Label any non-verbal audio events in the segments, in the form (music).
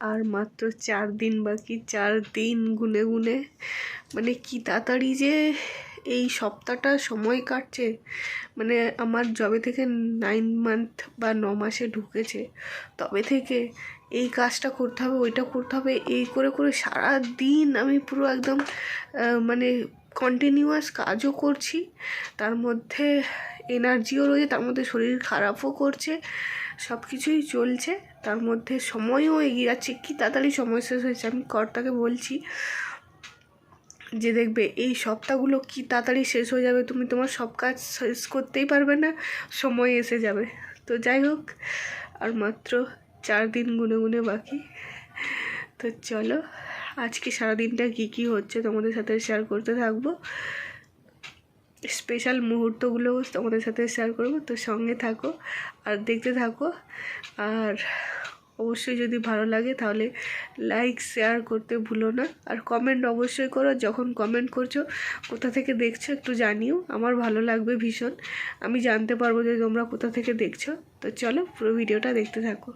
আর মাত্র চার দিন বাকি, চার দিন গুনে গুনে। মানে কি তাড়াতাড়ি যে এই সপ্তাহটা সময় কাটছে। মানে আমার যবে থেকে নাইন মান্থ বা ন মাসে ঢুকেছে। তবে থেকে এই কাজটা করতে হবে, ওইটা করতে হবে, এই করে করে সারা দিন আমি পুরো একদম মানে কন্টিনিউয়াস কাজও করছি। তার মধ্যে এনার্জিও রয়েছে, তার মধ্যে শরীর খারাপও করছে। সব কিছুই চলছে, তার মধ্যে সময়ও এগিয়ে যাচ্ছে, কী তাড়াতাড়ি সময় শেষ হয়েছে আমি কর্তাকে বলছি যে দেখবে এই সপ্তাহগুলো কি তাড়াতাড়ি শেষ হয়ে যাবে, তুমি তোমার সব কাজ শেষ করতেই পারবে না, সময় এসে যাবে। তো যাই হোক, আর মাত্র চার দিন গুনে গুনে বাকি। তো চলো, আজকে সারাদিনটা কী কী হচ্ছে তোমাদের সাথে শেয়ার করতে থাকব। স্পেশাল মুহূর্তগুলো তোমাদের সাথে শেয়ার করব, তো সঙ্গে থাকো আর দেখতে থাকো। আর অবশ্যই যদি ভালো লাগে তাহলে লাইক শেয়ার করতে ভুলো না। আর কমেন্ট অবশ্যই করো, যখন কমেন্ট করছ, কোথা থেকে দেখছ একটু জানিও, আমার ভালো লাগবে ভীষণ। আমি জানতে পারব যে তোমরা কোথা থেকে দেখছ। তো চলো পুরো ভিডিওটা দেখতে থাকো।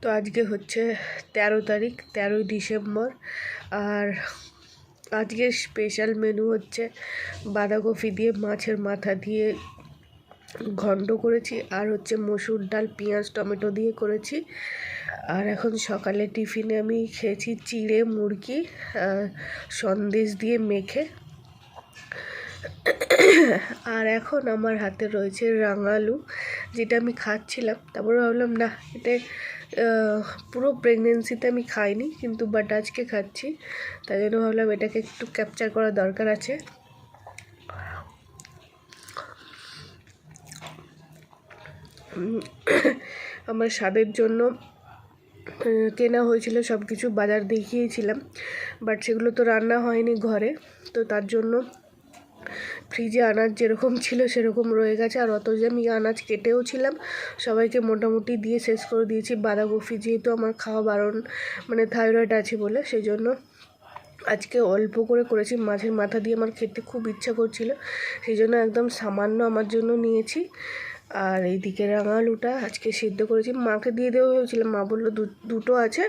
তো আজকে হচ্ছে তেরো তারিখ, তেরোই ডিসেম্বর। আর আজকের স্পেশাল মেনু হচ্ছে বাঁধাকপি দিয়ে, মাছের মাথা দিয়ে ঘন্ট করেছি, আর হচ্ছে মসুর ডাল, পেঁয়াজ, টমেটো দিয়ে করেছি। আর এখন সকালে টিফিনে আমি খেয়েছি চিড়ে মুরগি সন্দেশ দিয়ে মেখে। আর এখন আমার হাতে রয়েছে রাঙালু, যেটা আমি খাচ্ছিলাম। তারপরে ভাবলাম, না, এটা পুরো প্রেগনেন্সিতে আমি খাইনি, কিন্তু বাট আজকে খাচ্ছি। তাই জন্য ভাবলাম এটাকে একটু ক্যাপচার করার দরকার আছে। আমার স্বাদের জন্য কেনা হয়েছিল সব কিছু বাজার দেখিয়েছিলাম বাট সেগুলো তো রান্না হয়নি ঘরে, তো তার জন্য ফ্রিজে আনাজ যেরকম ছিল সেরকম রয়ে গেছে। আর অত যে আমি আনাজ কেটেও ছিলাম, সবাইকে মোটামুটি দিয়ে শেষ করে দিয়েছি। বাঁধাকপি যেহেতু আমার খাওয়া বারণ মানে থাইরয়েড আছে বলে সেই জন্য আজকে অল্প করে করেছি। মাছের মাথা দিয়ে আমার খেতে খুব ইচ্ছা করছিল সেই জন্য একদম সামান্য আমার জন্য নিয়েছি। আর এইদিকে রাঙালুটা আজকে সিদ্ধ করেছি। মাকে দিয়ে দেওয়া হয়েছিল। মা বলল দুটো আছে।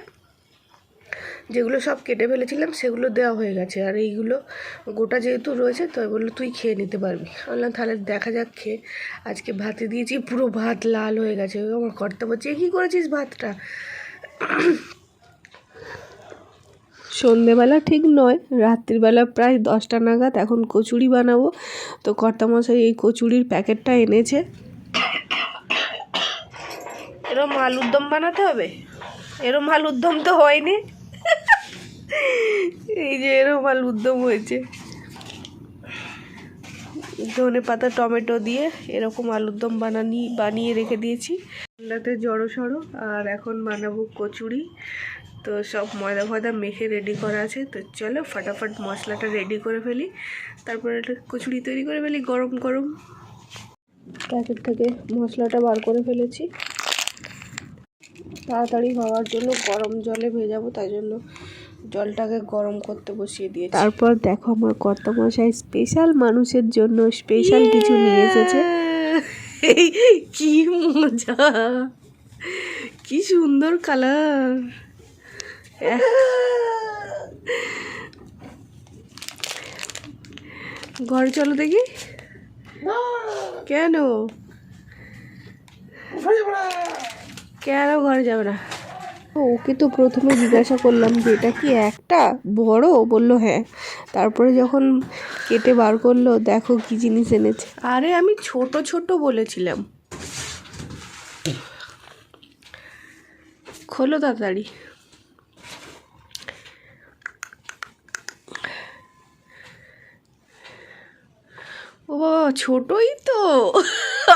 যেগুলো সব কেটে ফেলেছিলাম, সেগুলো দেওয়া হয়ে গেছে। আর এইগুলো গোটা যেহেতু রয়েছে, তো বলল তুই খেয়ে নিতে পারবি। বললাম, তাহলে দেখা যাক খেয়ে। আজকে ভাতে দিয়েছি, পুরো ভাত লাল হয়ে গেছে। আমার কর্তা বলছে কী করেছিস ভাতটা? সন্ধেবেলা ঠিক নয়, রাত্রিবেলা প্রায় দশটা নাগাদ এখন কচুরি বানাবো। তো কর্তামশাই এই কচুরির প্যাকেটটা এনেছে। এরম আলুর দম বানাতে হবে? এরম আলুর দম তো হয়নি। এই যে এরকম আলুর দম হয়েছে। ধনে পাতা, টমেটো দিয়ে এরকম আলুর দম বানানি, বানিয়ে রেখে দিয়েছি। ঠান্ডাতে জড়ো সড়ো, আর এখন বানাবো কচুরি। তো সব ময়দা ফয়দা মেখে রেডি করা আছে। তো চলো ফটাফট মশলাটা রেডি করে ফেলি। তারপরে একটা কচুরি তৈরি করে ফেলি গরম গরম প্যাকেট থেকে মশলাটা বার করে ফেলেছি। তাড়াতাড়ি হওয়ার জন্য গরম জলে ভেজাবো তাই জন্য জলটাকে গরম করতে বসিয়ে দিয়ে তারপর দেখো আমার কর্তা মশাই স্পেশাল মানুষের জন্য স্পেশাল কিছু নিয়ে এসেছে। কি মজা! কি সুন্দর কালার ঘরে চলো দেখি। কেন? কেন ঘরে যাবে না? ওকে তো প্রথমে জিজ্ঞাসা করলাম যে এটা কি একটা বড়? বলল হ্যাঁ। তারপরে যখন কেটে বার করল দেখো কি জিনিস এনেছে। আরে আমি ছোট ছোট বলেছিলাম। খোলো তাড়াতাড়ি। ও বাবা ছোটই তো।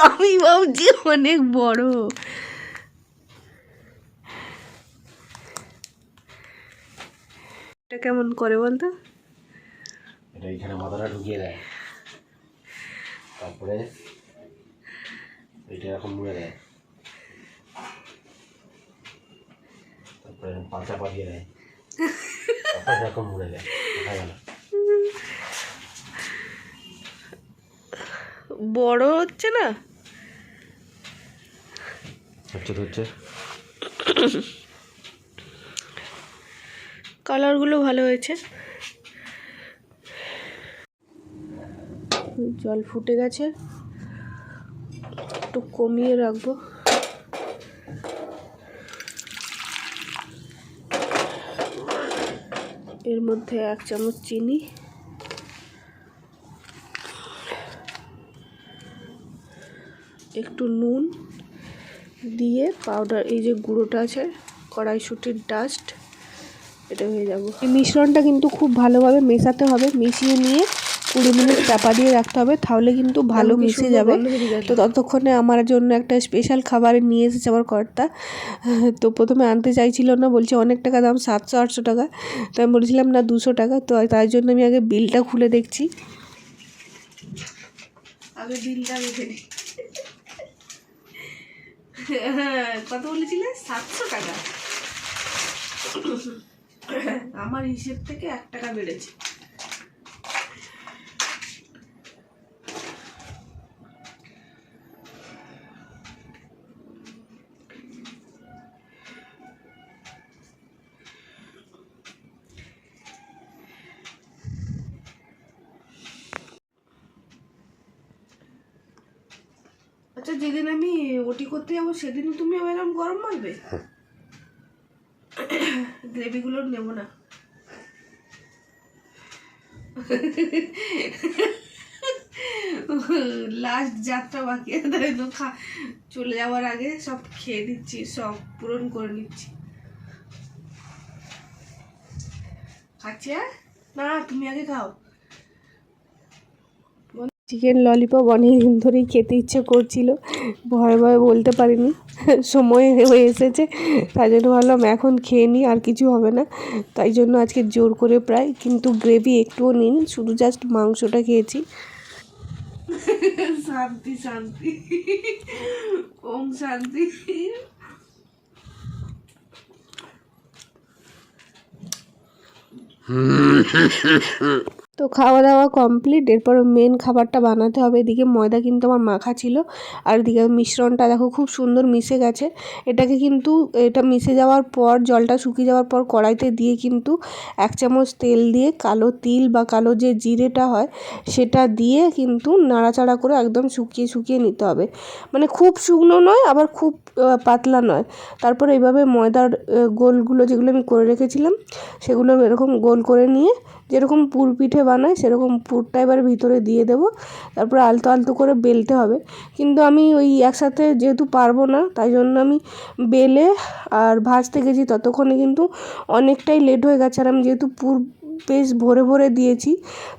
আমি ভাবছি অনেক বড়। এটা কেমন করে বলতো? এটা এখানে মাথাটা ঢুকিয়ে দেয়। তারপরে এটা এরকম মুড়ে দেয়। তারপরে পাতা পাঠিয়ে দেয়। তারপরে এরকম মুড়ে দেয়। দেখা গেল। বড় হচ্ছে না? হচ্ছে হচ্ছে। কালারগুলো ভালো হয়েছে। জল ফুটে গেছে। একটু কমিয়ে রাখব। এর মধ্যে এক চামচ চিনি। একটু নুন দিয়ে পাউডার এই যে গুঁড়োটা আছে, কড়াইশুটির ডাস্ট এটা হয়ে যাব। এই মিশ্রণটা কিন্তু খুব ভালোভাবে মেশাতে হবে মিশিয়ে নিয়ে কুড়ি মিনিট চাপা দিয়ে রাখতে হবে তাহলে কিন্তু ভালো মিশে যাবে। তো ততক্ষণে আমার জন্য একটা স্পেশাল খাবার নিয়ে এসেছে আমার কর্তা। তো প্রথমে আনতে চাইছিল না বলছে অনেক টাকা দাম সাতশো আটশো টাকা। তো আমি বলেছিলাম না দুশো টাকা। তো তাই জন্য আমি আগে বিলটা খুলে দেখছি। আগে বিলটা দেখে হ্যাঁ, কত বলেছিলে? সাতশো টাকা। (laughs) আমার হিসেব থেকে এক টাকা বেড়েছে। আচ্ছা যেদিন আমি ওটি করতে যাব সেদিন তুমি আমার এরকম গরম মারবে? গ্রেভিগুলো নেব না। লাস্ট যাত্রা বাকি তাই তো খা চলে যাওয়ার আগে সব খেয়ে দিচ্ছি সব পূরণ করে নিচ্ছি। খাচ্ছি না, তুমি আগে খাও। চিকেন ললিপপ অনেক দিন ধরেই খেতে ইচ্ছে করছিল। ভয়ে ভয়ে বলতে পারিনি। সময় হয়ে এসেছে তাই জন্য ভাবলাম এখন খেয়ে নিই আর কিছু হবে না। তাই জন্য আজকে জোর করে প্রায় কিন্তু গ্রেভি একটুও নিন শুধু জাস্ট মাংসটা খেয়েছি। শান্তি শান্তি। ওম শান্তি। তো খাওয়া দাওয়া কমপ্লিট এরপর মেন খাবারটা বানাতে হবে। এদিকে ময়দা কিন্তু আমার মাখা ছিল। আর এদিকে মিশ্রণটা দেখো খুব সুন্দর মিশে গেছে। এটাকে কিন্তু, এটা মিশে যাওয়ার পর, জলটা শুকিয়ে যাওয়ার পর কড়াইতে দিয়ে কিন্তু এক চামচ তেল দিয়ে কালো তিল বা কালো যে জিরেটা হয়, সেটা দিয়ে কিন্তু নাড়াচাড়া করে একদম শুকিয়ে শুকিয়ে নিতে হবে। মানে খুব শুকনো নয়, আবার খুব পাতলা নয়। তারপর এইভাবে ময়দার গোলগুলো যেগুলো আমি করে রেখেছিলাম, সেগুলো এরকম গোল করে নিয়ে, যেরকম পুর পিঠে বানাই, সেরকম পুরটা এবার ভিতরে দিয়ে দেবো। তারপরে আলতো আলতো করে বেলতে হবে। কিন্তু আমি ওই একসাথে যেহেতু পারব না, তাই জন্য আমি বেলে আর ভাজতে গেছি ততক্ষণে কিন্তু অনেকটাই লেট হয়ে গেছে। আর আমি যেহেতু পুর বেশ ভরে ভরে দিয়েছি।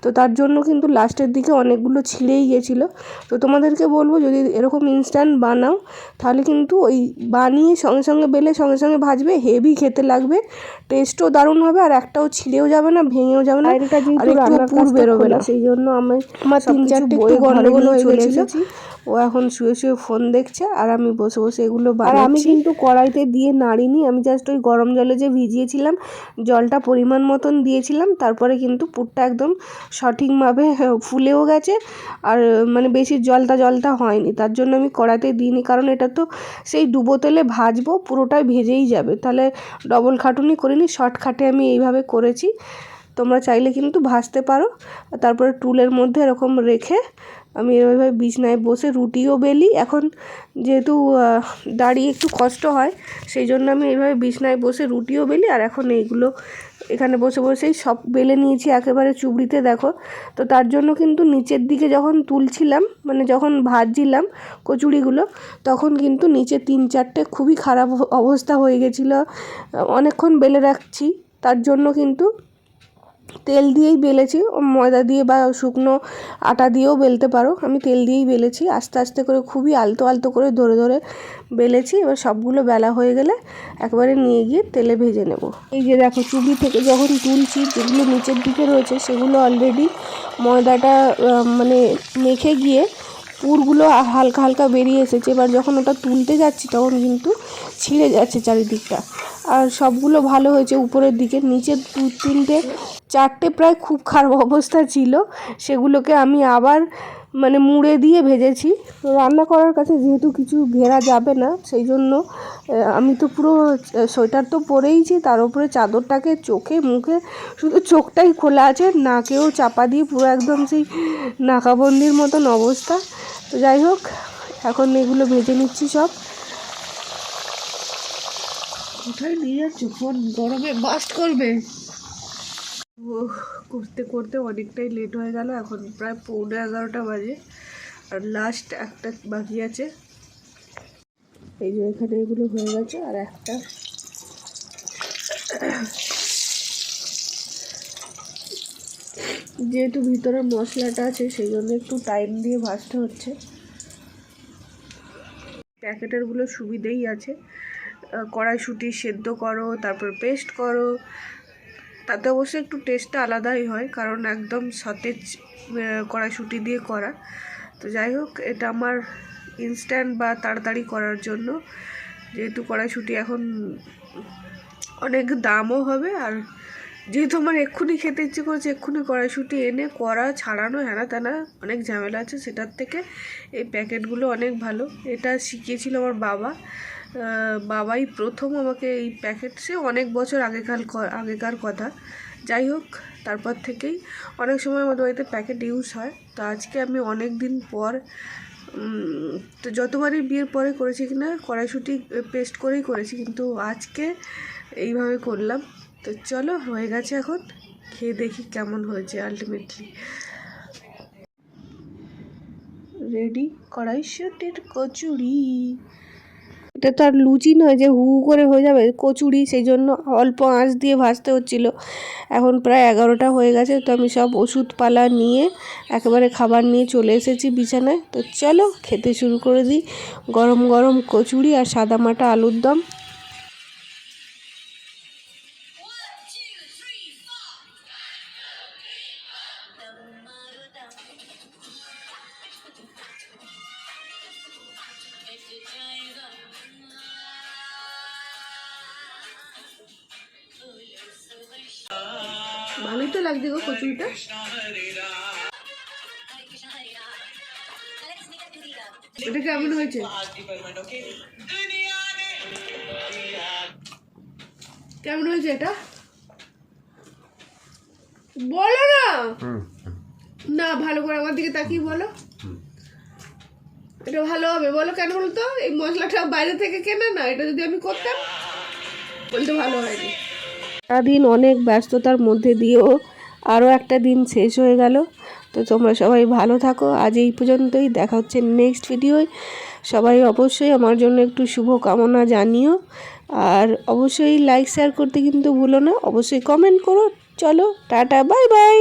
তো তার জন্য কিন্তু লাস্টের দিকে অনেকগুলো ছিঁড়েই গেছিল। তো তোমাদেরকে বলব যদি এরকম ইনস্ট্যান্ট বানাও তাহলে কিন্তু ওই বানিয়ে সঙ্গে সঙ্গে বেলে সঙ্গে সঙ্গে ভাজবে হেভি খেতে লাগবে। টেস্টও দারুণ হবে আর একটাও ছিঁড়েও যাবে না ভেঙেও যাবে না আর একটু পুর বেরোবে না। সেই জন্য আমি আমার তিন চারটে একটু গন্ডগোল হয়ে এসেছি। ও এখন শুয়ে শুয়ে ফোন দেখছে আর আমি বসে বসে এগুলো আর আমি কিন্তু কড়াইতে দিয়ে নাড়িনি আমি জাস্ট ওই গরম জলে যে ভিজিয়েছিলাম জলটা পরিমাণ মতন দিয়েছিলাম তারপরে কিন্তু পুরটা একদম সঠিকভাবে (laughs) ফুলেও গেছে আর মানে বেশি জলটা জলটা হয়নি তার জন্য আমি কড়াইতে দিইনি কারণ এটা তো সেই ডুবো তেলে ভাজবো পুরোটাই ভেজেই যাবে তাহলে ডবল খাটুনি করিনি শর্টকাটে আমি এইভাবে করেছি তোমরা চাইলে কিন্তু ভাজতে পারো তারপরে টুলের মধ্যে এরকম রেখে আমি এভাবে বিছনায় বসে রুটিও বেলি। এখন যেহেতু দাঁড়িয়ে একটু কষ্ট হয়, সেই জন্য আমি এইভাবে বিছনায় বসে রুটিও বেলি। আর এখন এইগুলো এখানে বসে বসেই সব বেলে নিয়েছি একেবারে চুবড়িতে, দেখো। তো তার জন্য কিন্তু নিচের দিকে যখন তুলছিলাম মানে যখন ভাজছিলাম কচুরিগুলো তখন কিন্তু নিচে তিন চারটে খুবই খারাপ অবস্থা হয়ে গেছিল। অনেকক্ষণ বেলে রাখছি, তার জন্য কিন্তু তেল দিয়েই বেলেছি ময়দা দিয়ে বা শুকনো আটা দিয়েও বেলতে পারো। আমি তেল দিয়েই বেলেছি, আস্তে আস্তে করে খুবই আলতো আলতো করে ধরে ধরে বেলেছি। এবার সবগুলো বেলা হয়ে গেলে একবারে নিয়ে গিয়ে তেলে ভেজে নেব। এই যে দেখো চুবড়ি থেকে যখন তুলছি, যেগুলো নিচের দিকে রয়েছে, সেগুলো অলরেডি ময়দাটা মানে মেখে গিয়ে পুরগুলো হালকা হালকা বেরিয়ে এসেছে। এবার যখন ওটা তুলতে যাচ্ছি, তখন কিন্তু ছিঁড়ে যাচ্ছে চারিদিকটা। আর সবগুলো ভালো হয়েছে উপরের দিকে। নিচে দু তিনটে, চারটে প্রায় খুব খারাপ অবস্থা ছিল। সেগুলোকে আমি আবার মানে মুড়ে দিয়ে ভেজেছি। রান্না করার কাছে যেহেতু কিছু ঘেরা যাবে না, সেই জন্য আমি তো পুরো সোয়েটার তো পরেইছি। তার উপরে চাদরটাকে চোখে, মুখে, শুধু চোখটাই খোলা আছে। নাকেও চাপা দিয়ে পুরো একদম সেই নাকাবন্দির মতন অবস্থা। তো যাই হোক, এখন এগুলো ভেজে নিচ্ছি সব। কোথায় নিয়ে যাচ্ছ? ফোন গরমে বাস্ট করবে। করতে করতে অনেকটাই লেট হয়ে গেল। এখন প্রায় পৌনে এগারোটা বাজে। আর লাস্ট একটা বাকি আছে। এই যে এখানে এগুলো হয়ে গেছে। আর একটা যেহেতু ভিতরে মশলাটা আছে, সেই জন্য একটু টাইম দিয়ে ভাজতে হচ্ছে। প্যাকেটেরগুলো সুবিধেই আছে। কড়াইশুঁটি সেদ্ধ করো, তারপর পেস্ট করো। তাতে অবশ্য একটু টেস্টটা আলাদাই হয়, কারণ একদম সতেজ কড়াইশুঁটি দিয়ে করা। তো যাই হোক, এটা আমার ইনস্ট্যান্ট বা তাড়াতাড়ি করার জন্য। যেহেতু কড়াইশুঁটি এখন অনেক দামও হবে, আর যেহেতু আমার এক্ষুনি খেতে ইচ্ছে করছে, এক্ষুনি কড়াইশুঁটি এনে করা ছাড়ানো হ্যানা তেনা অনেক ঝামেলা আছে, সেটার থেকে এই প্যাকেটগুলো অনেক ভালো। এটা শিখিয়েছিল আমার বাবা। বাবাই প্রথম আমাকে এই প্যাকেট সে অনেক বছর আগেকার আগেকার কথা। যাই হোক, তারপর থেকেই অনেক সময় আমাদের বাড়িতে প্যাকেট ইউজ হয়। তো আজকে আমি অনেক দিন পর তো যতবারই বিয়ের পরে করেছি কিনা, কড়াইশুঁটি পেস্ট করেই করেছি, কিন্তু আজকে এইভাবে করলাম। তো চলো, হয়ে গেছে এখন। খেয়ে দেখি কেমন হয়েছে আলটিমেটলি রেডি কড়াইশুঁটির কচুরি। এটা তো আর লুচি নয় যে হু করে হয়ে যাবে, কচুরি সেই জন্য অল্প আঁচ দিয়ে ভাজতে হচ্ছিল। এখন প্রায় এগারোটা হয়ে গেছে, তো আমি সব ওষুধপালা নিয়ে একেবারে খাবার নিয়ে চলে এসেছি বিছানায়। তো চলো খেতে শুরু করে দিই। গরম গরম কচুরি আর সাদামাটা আলুর দম। ভালোই তো লাগছে গো কচুরিটা। এটা কেমন হয়েছে? কেমন হয়েছে এটা? বলো না। না ভালো করে আমার দিকে তাকিয়ে বলো। এটা ভালো হবে। বলো কেন বলো তো এই মশলাটা বাইরে থেকে কেনা না এটা যদি আমি করতাম বলতে ভালো হয়নি। সারাদিন অনেক ব্যস্ততার মধ্যে দিয়েও আরও একটা দিন শেষ হয়ে গেল। তো তোমরা সবাই ভালো থাকো। আজ এই পর্যন্তই। দেখা হচ্ছে নেক্সট ভিডিওয় সবাই অবশ্যই আমার জন্য একটু শুভ কামনা জানিও। আর অবশ্যই লাইক শেয়ার করতে কিন্তু ভুলো না। অবশ্যই কমেন্ট করো। চলো, টাটা বাই বাই